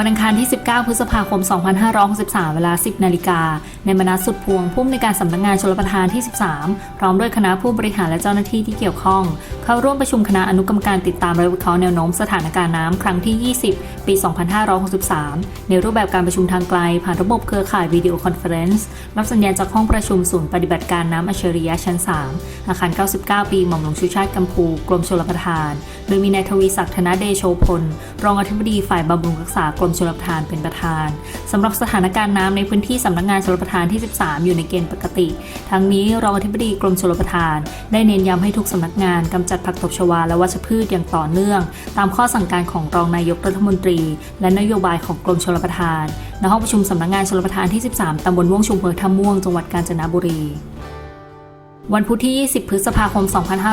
วันอังคารที่ 19 พฤษภาคม 2563 เวลา 10 นาฬิกา ในมนัสสุดพวงผู้อำนวยการสำนักงานชลประทานที่ 13 พร้อมด้วยคณะผู้บริหารและเจ้าหน้าที่ที่เกี่ยวข้อง เข้าร่วมประชุมคณะอนุกรรมการติดตามและวิเคราะห์แนวโน้มสถานการณ์น้ำครั้งที่ 20 ปี 2563 ในรูปแบบการประชุมทางไกล ผ่านระบบเครือข่ายวิดีโอคอนเฟอเรนซ์รับสัญญาณจากห้องประชุมศูนย์ปฏิบัติการน้ำอัจฉริยะชั้น 3 อาคาร 99 ปีหม่อมหลวงชูชาติกัมพูกรมชลประทาน โดยมีนายทวีศักดิ์ธนเดโชพลรองอธิบดีฝ่ายบำรุงรักษากรมมชลประทานเป็นประธานสำหรับสถานการณ์น้ำในพื้นที่สำนักงานชลประทานที่ 13 อยู่ในเกณฑ์ปกติ ทั้งนี้รองอธิบดีกรมชลประทาน ได้เน้นย้ำให้ทุกสำนักงานกำจัดผักตบชวาและวัชพืชอย่างต่อเนื่อง ตามข้อสั่งการของรองนายกรัฐมนตรี และนโยบายของกรมชลประทาน ณห้องประชุมสำนักงานชลประทานที่ 13ตำบลม่วงชุมเภอท่าม่วงจังหวัดกาญจนบุรี วันพุธที่ 20 พฤษภาคม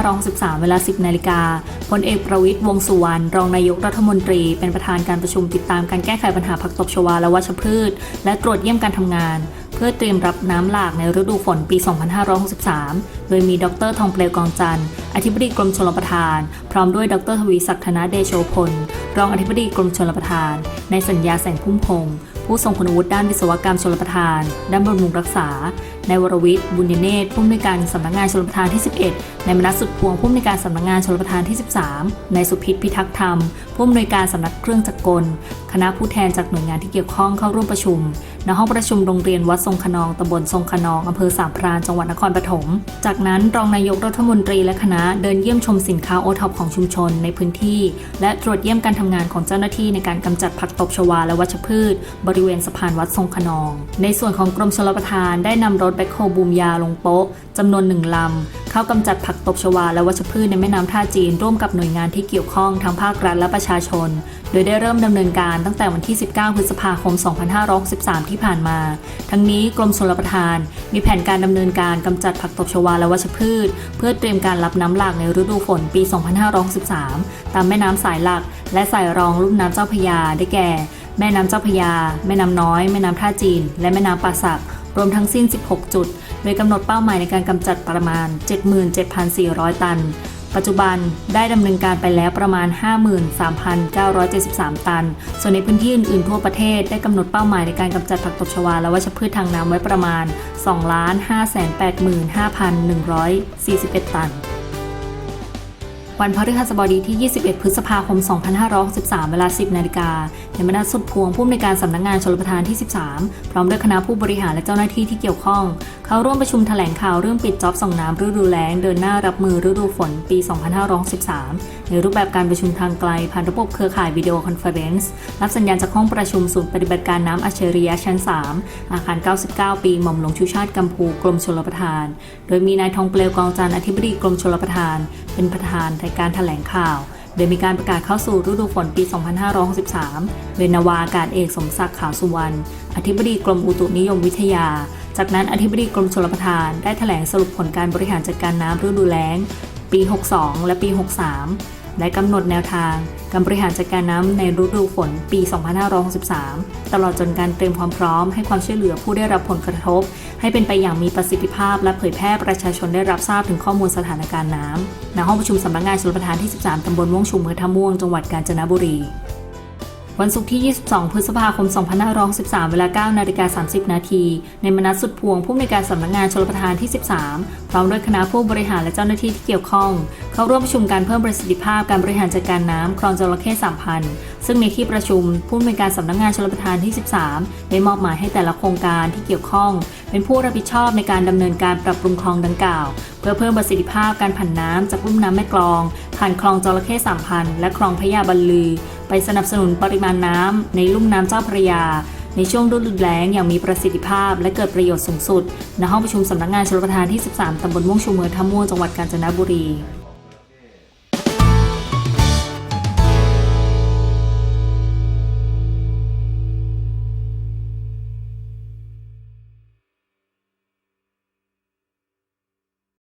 2563 เวลา 10 นาฬิกา พลเอกประวิตยวงสุวรรณ รองนายกรัฐมนตรี เป็นประธานการประชุมติดตามการแก้ไขปัญหาผักตบชวาและวัชพืช และตรวจเยี่ยมการทำงาน เพื่อเตรียมรับน้ำหลากในฤดูฝนปี 2563 โดยมีดรทองเปลวกองจันทร์ อธิบดีกรมชลประทาน พร้อมด้วยดรทวีศักดิ์ธนเดโชพล รองอธิบดีกรมชลประทาน ในสัญญาแสงพุ่มพงศ์ผู้ทรงคุณวุฒิด้านวิศวกรรมชลประทาน ด้านบำรุงรักษา ในวรวิทย์บุญยเนตรผู้อำนวยการสำนักงานชลประทานที่ 11ในมนัสสุดพวงผู้อำนวยการสำนักงานชลประทานที่ 13ในสุพิษพิทักษ์ธรรม ผู้อำนวยการสำนักเครื่องจักรกล คณะผู้แทนจากหน่วยงานที่เกี่ยวข้องเข้าร่วมประชุม ณ ห้องประชุมโรงเรียนวัดทรงขนองตำบลทรงขนองอำเภอสามพรานจังหวัดนครปฐม จากนั้นรองนายกรัฐมนตรีและคณะเดินเยี่ยมชมสินค้าโอท็อปของชุมชนในพื้นที่ และตรวจเยี่ยมการทำงานของเจ้าหน้าที่ในการกำจัดผักตบชวาและวัชพืช บริเวณสะพานวัดทรงขนอง ในส่วนของกรมชลประทานได้นำรถแบคโฮบูมยาลงโป๊ะจำนวนหนึ่งลำ เข้ากำจัดผักตบชวาและวัชพืชในแม่น้ำท่าจีน ร่วมกับหน่วยงานที่เกี่ยวข้องทั้งภาครัฐและประชาชน โดยได้เริ่มดำเนินการตั้งแต่วันที่ 19 พฤษภาคม 2563 ที่ผ่านมา ทั้งนี้กรมชลประทาน มีแผนการดำเนินการกำจัดผักตบชวาและวัชพืช เพื่อเตรียมการรับน้ำหลากในฤดูฝนปี 2563 ตามแม่น้ำสายหลัก และสายรองลุ่มน้ำเจ้าพยาได้แก่ แม่น้ำเจ้าพยา แม่น้ำน้อย แม่น้ำท่าจีน และแม่น้ำป่าสัก รวมทั้งสิ้น 16 จุด โดยกำหนดเป้าหมายในการกำจัดประมาณ 77,400 ตัน ปัจจุบันได้ดำเนินการไปแล้วประมาณ 53,973 ตัน ส่วนในพื้นที่อื่นๆทั่วประเทศได้กำหนดเป้าหมายในการกำจัดผักตบชวาและวัชพืชทางน้ำไว้ประมาณ 2,585,141 ตัน วันพฤหัสบดีที่ 21 พฤษภาคม 2563 เวลา 10 นาฬิกาในมนัสสุดพวงผู้อำนวยการสำนักงานชลประทานที่ 13 พร้อมด้วยคณะผู้บริหารและเจ้าหน้าที่ที่เกี่ยวข้อง เข้าร่วมประชุมแถลงข่าวเรื่องปิดจ็อบส่งน้ำฤดูแล้งเดินหน้ารับมือฤดูฝนปี 2563 ในรูปแบบการประชุมทางไกลผ่านระบบเครือข่ายวิดีโอคอนเฟอเรนซ์รับสัญญาณจากห้องประชุมศูนย์ปฏิบัติการน้ำอัจฉริยะชั้น 3 อาคาร 99 ปีหม่อมหลวงชูชาติกัมพูกรมชลประทาน โดยมีนายทองเปลวกองจันทร์อธิบดีกรมชลประทาน เป็นประธานในการแถลงข่าว โดยมีการประกาศเข้าสู่ฤดูฝนปี 2563 โดยนาวาอากาศเอกสมศักดิ์ขาวสุวรรณ อธิบดีกรมอุตุนิยมวิทยา จากนั้นอธิบดีกรมชลประทานได้แถลงสรุปผลการบริหารจัดการน้ำฤดูแล้ง ปี 62 และปี 63 และกำหนดแนวทางการบริหารจัดการน้ำในฤดูฝนปี 2563 ตลอดจนการเตรียมความพร้อมให้ความช่วยเหลือผู้ได้รับผลกระทบ ให้เป็นไปอย่างมีประสิทธิภาพ และเผยแพร่ประชาชนได้รับทราบถึงข้อมูลสถานการณ์น้ำณห้องประชุมสำนักงานชลประทานที่ 13 ตำบลม่วงชุมอำเภอท่าม่วง จังหวัดกาญจนบุรี วันศุกร์ที่ 22 พฤษภาคม 2563เวลา 9 นาฬิกา 30 นาที ในมนัสสุดพวงผู้อำนวยการสำนักงานชลประทานที่ 13 พร้อมด้วยคณะผู้บริหารและเจ้าหน้าที่ที่เกี่ยวข้อง เข้าร่วมประชุมการเพิ่มประสิทธิภาพการบริหารจัดการน้ำคลองจระเข้สามพันซึ่งในที่ประชุมผู้อำนวยการสำนักงานชลประทานที่ 13 ได้มอบหมายให้แต่ละโครงการที่เกี่ยวข้อง เป็นผู้รับผิดชอบในการดำเนินการปรับปรุงคลองดังกล่าว เพื่อเพิ่มประสิทธิภาพการผันน้ำจากลุ่มน้ำแม่กลอง ผ่านคลองจระเข้สามพันและคลองพระยาบรรลือ ไปสนับสนุนปริมาณน้ำในลุ่มน้ำเจ้าพระยา ในช่วงฤดูแล้งอย่างมีประสิทธิภาพ และเกิดประโยชน์สูงสุด ณห้องประชุมสำนักงานชลประทานที่ 13 ตำบลม่วงชูเมืองท่าม่วงจังหวัดกาญจนบุรี